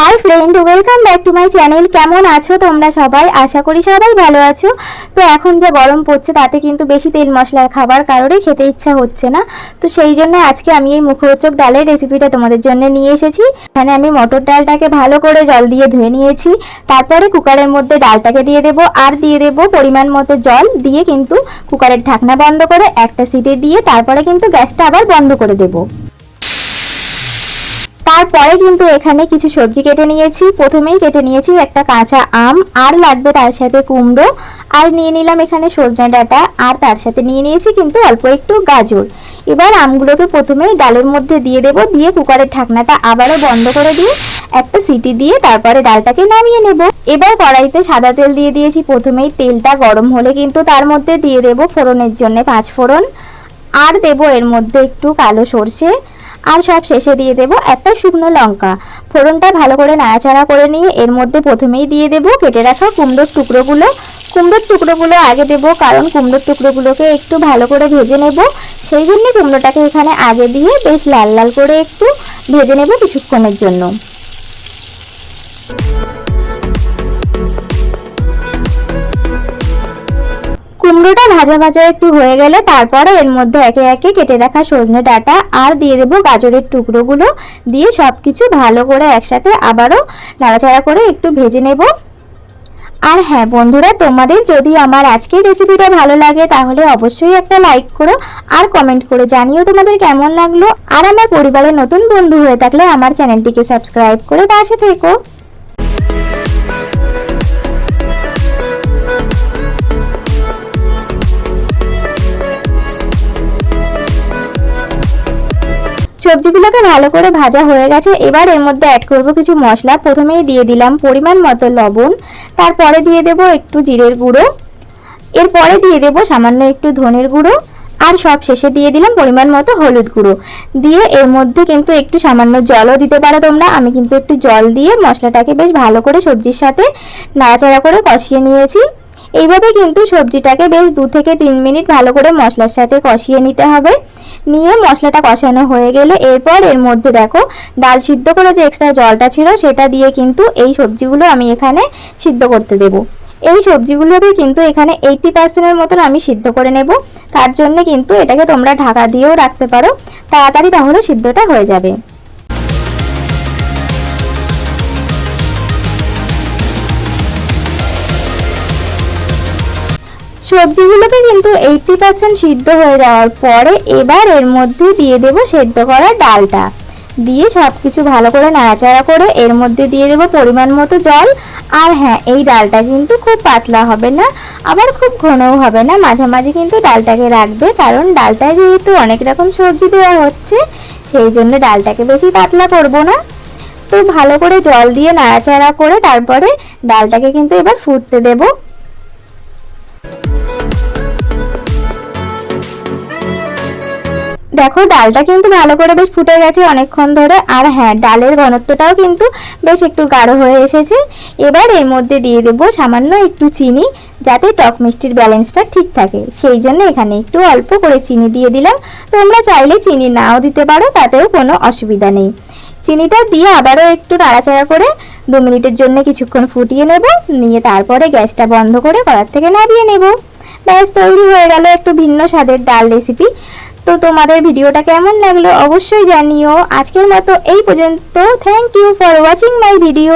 Hi friend welcome back to my channel কেমন আছো তোমরা সবাই? আশা করি সবাই ভালো আছো। তো এখন যে গরম পড়ছে, তাতে কিন্তু বেশি তেল মশলার খাবার কারোরই খেতে ইচ্ছা হচ্ছে না। তো সেই জন্য আজকে আমি এই মুখরোচক ডালের রেসিপিটা তোমাদের জন্য নিয়ে এসেছি। এখানে আমি মটর ডালটাকে ভালো করে জল দিয়ে ধুয়ে নিয়েছি। তারপরে কুকারের মধ্যে ডালটাকে দিয়ে দেবো আর দিয়ে দেবো পরিমাণ মতো জল দিয়ে কিন্তু কুকারের ঢাকনা বন্ধ করে একটা সিটে দিয়ে তারপরে কিন্তু গ্যাসটা আবার বন্ধ করে দেবো। তারপরে কিন্তু এখানে কিছু সবজি কেটে নিয়েছি। প্রথমেই কেটে নিয়েছি একটা কাঁচা আম, আর লাগবে তার সাথে কুমড়ো। আর নিয়ে নিলাম এখানে সজনে ডাঁটা, আর তার সাথে নিয়ে নিয়েছি কিন্তু অল্প একটু গাজর। এবার আমগুলোকে প্রথমে ডালের মধ্যে দিয়ে দেব, দিয়ে কুকারের ঢাকনাটা আবারও বন্ধ করে দিয়ে একটা সিটি দিয়ে তারপরে ডালটাকে নামিয়ে নেব। এবার কড়াইতে সাদা তেল দিয়ে দিয়েছি, প্রথমেই তেলটা গরম হলে কিন্তু তার মধ্যে দিয়ে দেব ফোড়নের জন্য পাঁচ ফোড়ন। আর দেব এর মধ্যে একটু কালো সর্ষে। আর সব শেষে দিয়ে দেব একটা শুকনো লঙ্কা। ফোড়নটা ভালো করে নাড়াচাড়া করে নিয়ে এর মধ্যে প্রথমেই দিয়ে দেব কেটে রাখা কুমড়োর টুকরোগুলো। কুমড়োর টুকরোগুলো আগে দেব কারণ কুমড়োর টুকরোগুলোকে একটু ভালো করে ভেজে নেব। সেই জন্য কুমড়োটাকে এখানে আগে দিয়ে বেশ লাল লাল করে একটু ভেজে নেব কিছুক্ষণের জন্য। কুমড়োটা ভাজা ভাজা একটু হয়ে গেলে তারপরে এর মধ্যে একে একে কেটে রাখা সজনে ডাঁটা আর দিয়ে দেবো গাজরের টুকরোগুলো। দিয়ে সব কিছু ভালো করে একসাথে আবারও নাড়াচাড়া করে একটু ভেজে নেব। আর হ্যাঁ বন্ধুরা, তোমাদের যদি আমার আজকের রেসিপিটা ভালো লাগে তাহলে অবশ্যই একটা লাইক করো আর কমেন্ট করে জানিও তোমাদের কেমন লাগল। আর আমার পরিবারের নতুন বন্ধু হয়ে থাকলে আমার চ্যানেলটিকে সাবস্ক্রাইব করে পাশে থেকো। সবজিগুলোকে ভালো করে ভাজা হয়ে গেছে। এবার এর মধ্যে অ্যাড করব কিছু মশলা। প্রথমেই দিয়ে দিলাম পরিমাণ মতো লবণ। তারপরে দিয়ে দেব একটু জিরের গুঁড়ো। এরপরে দিয়ে দেব সামান্য একটু ধনের গুঁড়ো। আর সব শেষে দিয়ে দিলাম পরিমাণ মতো হলুদ গুঁড়ো। দিয়ে এর মধ্যে কিন্তু একটু সামান্য জলও দিতে পারো তোমরা। আমি কিন্তু একটু জল দিয়ে মশলাটাকে বেশ ভালো করে সবজির সাথে নাড়াচাড়া করে কষিয়ে নিয়েছি। এইভাবে কিন্তু সবজিটাকে বেশ দু থেকে তিন মিনিট ভালো করে মশলার সাথে কষিয়ে নিতে হবে। নিয়ে মশলাটা কষানো হয়ে গেলে এরপর এর মধ্যে দেখো ডাল সিদ্ধ করে যে এক্সট্রা জলটা ছিল সেটা দিয়ে কিন্তু এই সবজিগুলো আমি এখানে সিদ্ধ করতে দেব। এই সবজিগুলোকে কিন্তু এখানে এইটটি পার্সেন্টের মতন আমি সিদ্ধ করে নেব। তার জন্য কিন্তু এটাকে তোমরা ঢাকা দিয়েও রাখতে পারো। তাড়াতাড়ি তাহলে সিদ্ধটা হয়ে যাবে। সবজিগুলোকে কিন্তু এইটটি পার্সেন্ট সিদ্ধ হয়ে যাওয়ার পরে এবার এর মধ্যে দিয়ে দেব সেদ্ধ করা ডালটা। দিয়ে সব কিছু ভালো করে নাড়াচাড়া করে এর মধ্যে দিয়ে দেবো পরিমাণ মতো জল। আর হ্যাঁ এই ডালটা কিন্তু খুব পাতলা হবে না, আবার খুব ঘনও হবে না। মাঝামাঝি কিন্তু ডালটাকে রাখবে, কারণ ডালটায় যেহেতু অনেক রকম সবজি দেওয়া হচ্ছে, সেই জন্য ডালটাকে বেশি পাতলা করব না। তো ভালো করে জল দিয়ে নাড়াচাড়া করে তারপরে ডালটাকে কিন্তু এবার ফুটতে দেবো। দেখো, ডালটা কিন্তু ভালো করে বেশ ফুটে গেছে অনেকক্ষণ ধরে। আর হ্যাঁ ডালের ঘনত্বটাও কিন্তু বেশ একটু গাঢ় হয়ে এসেছে। এবার এর মধ্যে দিয়ে দেবো সামান্য একটু চিনি, যাতে টক মিষ্টির ব্যালেন্সটা ঠিক থাকে। সেই জন্য এখানে একটু অল্প করে চিনি দিয়ে দিলাম। তোমরা চাইলে চিনি নাও দিতে পারো, তাতেও কোনো অসুবিধা নেই। চিনিটা দিয়ে আবারও একটু নাড়াচাড়া করে দু মিনিটের জন্য কিছুক্ষণ ফুটিয়ে নেব। নিয়ে তারপরে গ্যাসটা বন্ধ করে কড়ার থেকে নামিয়ে নেব। ব্যাস, তৈরি হয়ে গেল একটু ভিন্ন স্বাদের ডাল রেসিপি। তো তোমাদের ভিডিওটা কেমন লাগল অবশ্যই জানিও। আজকের মতো এই পর্যন্ত। Thank you for watching my video